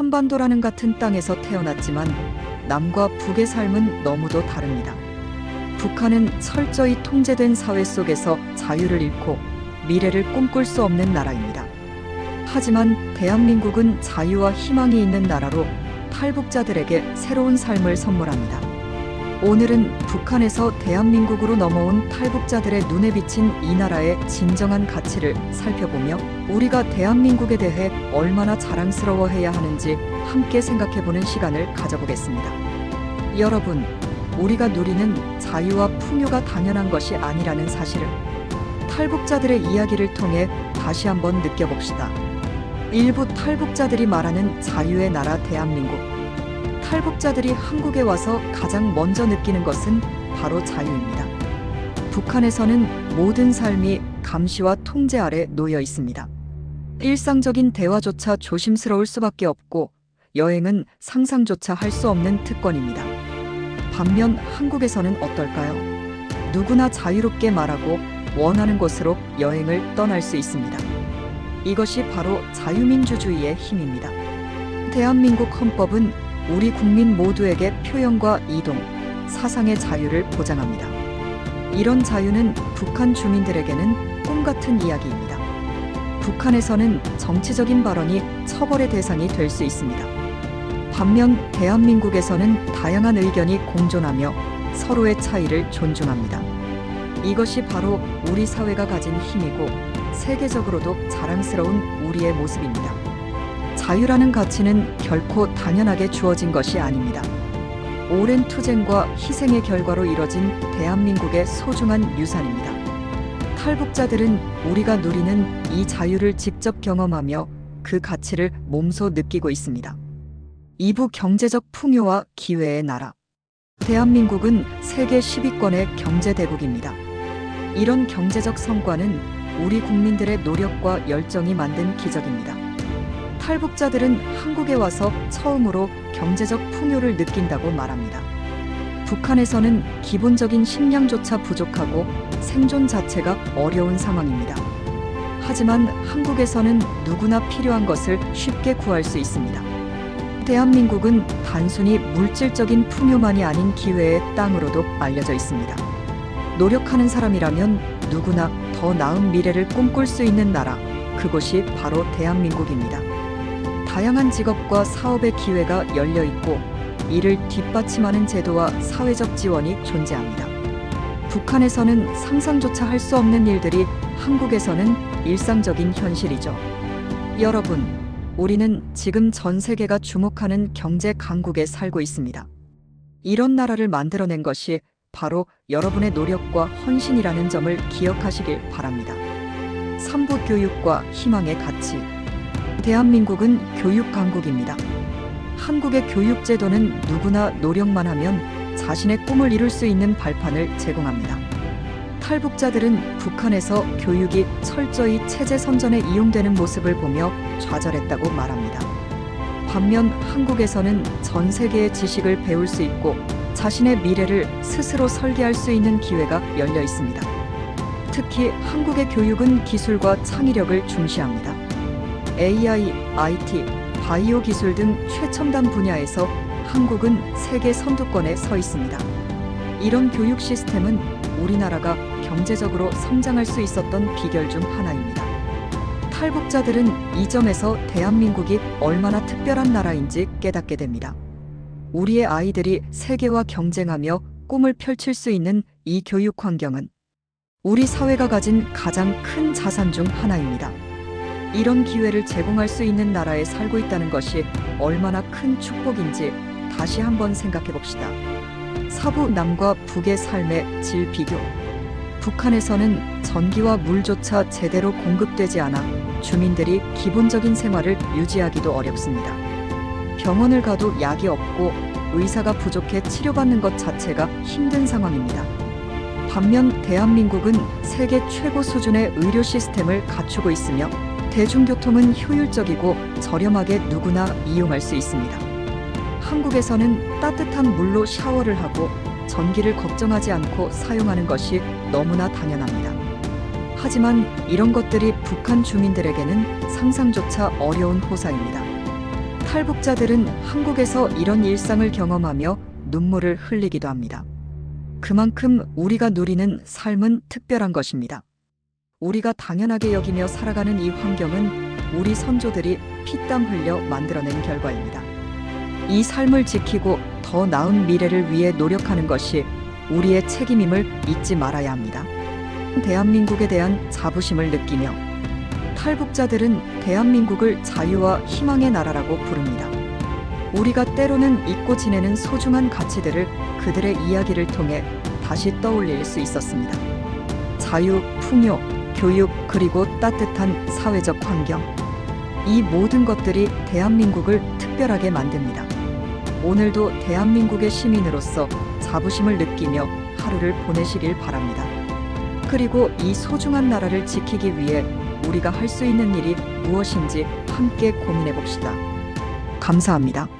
한반도라는 같은 땅에서 태어났지만 남과 북의 삶은 너무도 다릅니다. 북한은 철저히 통제된 사회 속에서 자유를 잃고 미래를 꿈꿀 수 없는 나라입니다. 하지만 대한민국은 자유와 희망이 있는 나라로 탈북자들에게 새로운 삶을 선물합니다. 오늘은 북한에서 대한민국으로 넘어온 탈북자들의 눈에 비친 이 나라의 진정한 가치를 살펴보며 우리가 대한민국에 대해 얼마나 자랑스러워해야 하는지 함께 생각해보는 시간을 가져보겠습니다. 여러분, 우리가 누리는 자유와 풍요가 당연한 것이 아니라는 사실을 탈북자들의 이야기를 통해 다시 한번 느껴봅시다. 일부 탈북자들이 말하는 자유의 나라 대한민국. 탈북자들이 한국에 와서 가장 먼저 느끼는 것은 바로 자유입니다. 북한에서는 모든 삶이 감시와 통제 아래 놓여 있습니다. 일상적인 대화조차 조심스러울 수밖에 없고 여행은 상상조차 할 수 없는 특권입니다. 반면 한국에서는 어떨까요? 누구나 자유롭게 말하고 원하는 곳으로 여행을 떠날 수 있습니다. 이것이 바로 자유민주주의의 힘입니다. 대한민국 헌법은 우리 국민 모두에게 표현과 이동, 사상의 자유를 보장합니다. 이런 자유는 북한 주민들에게는 꿈 같은 이야기입니다. 북한에서는 정치적인 발언이 처벌의 대상이 될 수 있습니다. 반면 대한민국에서는 다양한 의견이 공존하며 서로의 차이를 존중합니다. 이것이 바로 우리 사회가 가진 힘이고 세계적으로도 자랑스러운 우리의 모습입니다. 자유라는 가치는 결코 당연하게 주어진 것이 아닙니다. 오랜 투쟁과 희생의 결과로 이뤄진 대한민국의 소중한 유산입니다. 탈북자들은 우리가 누리는 이 자유를 직접 경험하며 그 가치를 몸소 느끼고 있습니다. 2부 경제적 풍요와 기회의 나라. 대한민국은 세계 10위권의 경제대국입니다. 이런 경제적 성과는 우리 국민들의 노력과 열정이 만든 기적입니다. 탈북자들은 한국에 와서 처음으로 경제적 풍요를 느낀다고 말합니다. 북한에서는 기본적인 식량조차 부족하고 생존 자체가 어려운 상황입니다. 하지만 한국에서는 누구나 필요한 것을 쉽게 구할 수 있습니다. 대한민국은 단순히 물질적인 풍요만이 아닌 기회의 땅으로도 알려져 있습니다. 노력하는 사람이라면 누구나 더 나은 미래를 꿈꿀 수 있는 나라, 그곳이 바로 대한민국입니다. 다양한 직업과 사업의 기회가 열려 있고 이를 뒷받침하는 제도와 사회적 지원이 존재합니다. 북한에서는 상상조차 할 수 없는 일들이 한국에서는 일상적인 현실이죠. 여러분, 우리는 지금 전 세계가 주목하는 경제 강국에 살고 있습니다. 이런 나라를 만들어낸 것이 바로 여러분의 노력과 헌신이라는 점을 기억하시길 바랍니다. 3부 교육과 희망의 가치. 대한민국은 교육 강국입니다. 한국의 교육 제도는 누구나 노력만 하면 자신의 꿈을 이룰 수 있는 발판을 제공합니다. 탈북자들은 북한에서 교육이 철저히 체제 선전에 이용되는 모습을 보며 좌절했다고 말합니다. 반면 한국에서는 전 세계의 지식을 배울 수 있고 자신의 미래를 스스로 설계할 수 있는 기회가 열려 있습니다. 특히 한국의 교육은 기술과 창의력을 중시합니다. AI, IT, 바이오 기술 등 최첨단 분야에서 한국은 세계 선두권에 서 있습니다. 이런 교육 시스템은 우리나라가 경제적으로 성장할 수 있었던 비결 중 하나입니다. 탈북자들은 이 점에서 대한민국이 얼마나 특별한 나라인지 깨닫게 됩니다. 우리의 아이들이 세계와 경쟁하며 꿈을 펼칠 수 있는 이 교육 환경은 우리 사회가 가진 가장 큰 자산 중 하나입니다. 이런 기회를 제공할 수 있는 나라에 살고 있다는 것이 얼마나 큰 축복인지 다시 한번 생각해 봅시다. 서부 남과 북의 삶의 질 비교. 북한에서는 전기와 물조차 제대로 공급되지 않아 주민들이 기본적인 생활을 유지하기도 어렵습니다. 병원을 가도 약이 없고 의사가 부족해 치료받는 것 자체가 힘든 상황입니다. 반면 대한민국은 세계 최고 수준의 의료 시스템을 갖추고 있으며 대중교통은 효율적이고 저렴하게 누구나 이용할 수 있습니다. 한국에서는 따뜻한 물로 샤워를 하고 전기를 걱정하지 않고 사용하는 것이 너무나 당연합니다. 하지만 이런 것들이 북한 주민들에게는 상상조차 어려운 호사입니다. 탈북자들은 한국에서 이런 일상을 경험하며 눈물을 흘리기도 합니다. 그만큼 우리가 누리는 삶은 특별한 것입니다. 우리가 당연하게 여기며 살아가는 이 환경은 우리 선조들이 피땀 흘려 만들어낸 결과입니다. 이 삶을 지키고 더 나은 미래를 위해 노력하는 것이 우리의 책임임을 잊지 말아야 합니다. 대한민국에 대한 자부심을 느끼며 탈북자들은 대한민국을 자유와 희망의 나라라고 부릅니다. 우리가 때로는 잊고 지내는 소중한 가치들을 그들의 이야기를 통해 다시 떠올릴 수 있었습니다. 자유, 풍요, 교육, 그리고 따뜻한 사회적 환경. 이 모든 것들이 대한민국을 특별하게 만듭니다. 오늘도 대한민국의 시민으로서 자부심을 느끼며 하루를 보내시길 바랍니다. 그리고 이 소중한 나라를 지키기 위해 우리가 할 수 있는 일이 무엇인지 함께 고민해 봅시다. 감사합니다.